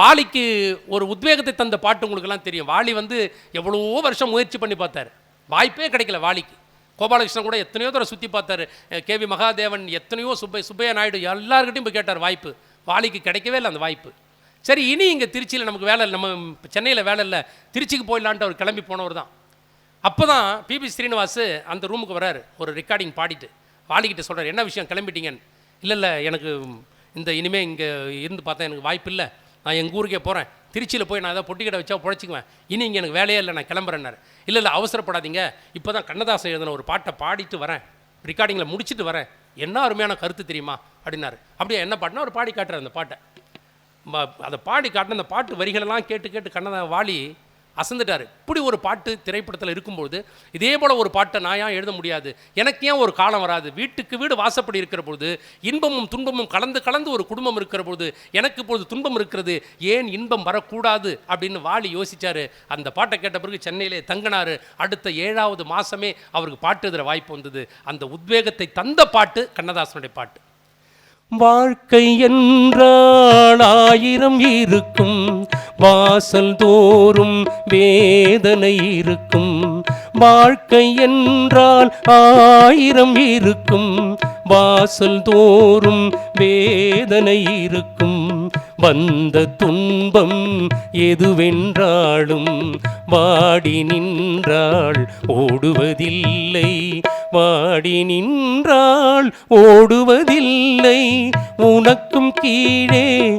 வாலிக்கு ஒரு உத்வேகத்தை தந்த பாட்டு உங்களுக்கெல்லாம் தெரியும். வாலி வந்து எவ்வளவோ வருஷம் முயற்சி பண்ணி பார்த்தாரு. வாய்ப்பே கிடைக்கல வாலிக்கு. கோபாலகிருஷ்ணன் கூட எத்தனையோ தடவை சுற்றி பார்த்தாரு. கேவி மகாதேவன் எத்தனையோ சுப்பை சுப்பையா நாயுடு எல்லாருக்கிட்டையும் போய் கேட்டார் வாய்ப்பு. வாலிக்கு கிடைக்கவே இல்லை அந்த வாய்ப்பு. சரி இனி இங்கே திருச்சியில் நமக்கு வேலை இல்லை. நம்ம சென்னையில் வேலை இல்லை. திருச்சிக்கு போயிடலான்ட்டு அவர் கிளம்பி போனவர் தான். அப்போ தான் பிபி ஸ்ரீனிவாஸ் அந்த ரூமுக்கு வராரு. ஒரு ரெக்கார்டிங் பாடிட்டு. வாலிக்கிட்ட சொல்கிறார் என்ன விஷயம்? கிளம்பிட்டீங்கன்னு. இல்லை இல்லை எனக்கு இந்த இனிமேல் இங்கே இருந்து பார்த்தா எனக்கு வாய்ப்பு இல்லை. நான் எங்கள் ஊருக்கே போகிறேன் திருச்சியில் போய் நான் ஏதாவது பொட்டி கடை வச்சா பொழைச்சிக்குவேன். இனி இங்கே எனக்கு வேலையே இல்லை நான் கிளம்புறேன்னாரு. இல்லை இல்லை அவசரப்படாதீங்க. இப்போ தான் கண்ணதாசன் எழுதின ஒரு பாட்டை பாடிட்டு வரேன். ரெக்கார்டிங்கில் முடிச்சுட்டு வரேன். என்ன அருமையான கருத்து தெரியுமா? அப்படின்னாரு. அப்படியே என்ன பாட்டுனா ஒரு பாடி காட்டுறாரு அந்த பாட்டை. அதை பாடி காட்டின அந்த பாட்டு வரிகளெல்லாம் கேட்டு கேட்டு கண்ணதா வாலி அசந்துட்டார். இப்படி ஒரு பாட்டு திரைப்படத்தில் இருக்கும்பொழுது இதே போல் ஒரு பாட்டை நான் ஏன் எழுத முடியாது? எனக்கு ஏன் ஒரு காலம் வராது? வீட்டுக்கு வீடு வாசப்படி இருக்கிற பொழுது இன்பமும் துன்பமும் கலந்து கலந்து ஒரு குடும்பம் இருக்கிற பொழுது எனக்கு இப்பொழுது துன்பம் இருக்கிறது. ஏன் இன்பம் வரக்கூடாது? அப்படின்னு வாலி யோசிச்சாரு. அந்த பாட்டை கேட்ட பிறகு சென்னையிலே தங்கினாரு. அடுத்த ஏழாவது மாதமே அவருக்கு பாட்டு எழுதுகிற வாய்ப்பு வந்தது. அந்த உத்வேகத்தை தந்த பாட்டு கண்ணதாசனுடைய பாட்டு. வாழ்க்கை என்றால் ஆயிரம் இருக்கும். வாசல் தோறும் வேதனை இருக்கும். வாழ்க்கை என்றால் ஆயிரம் இருக்கும். வாசல் தோறும் வேதனை இருக்கும். வந்த துன்பம் எதுவென்றாலும் வாடி நின்றாள் ஓடுவதில்லை. வாடி நின்றாள் ஓடுவதில்லை. உனக்கும் கீழே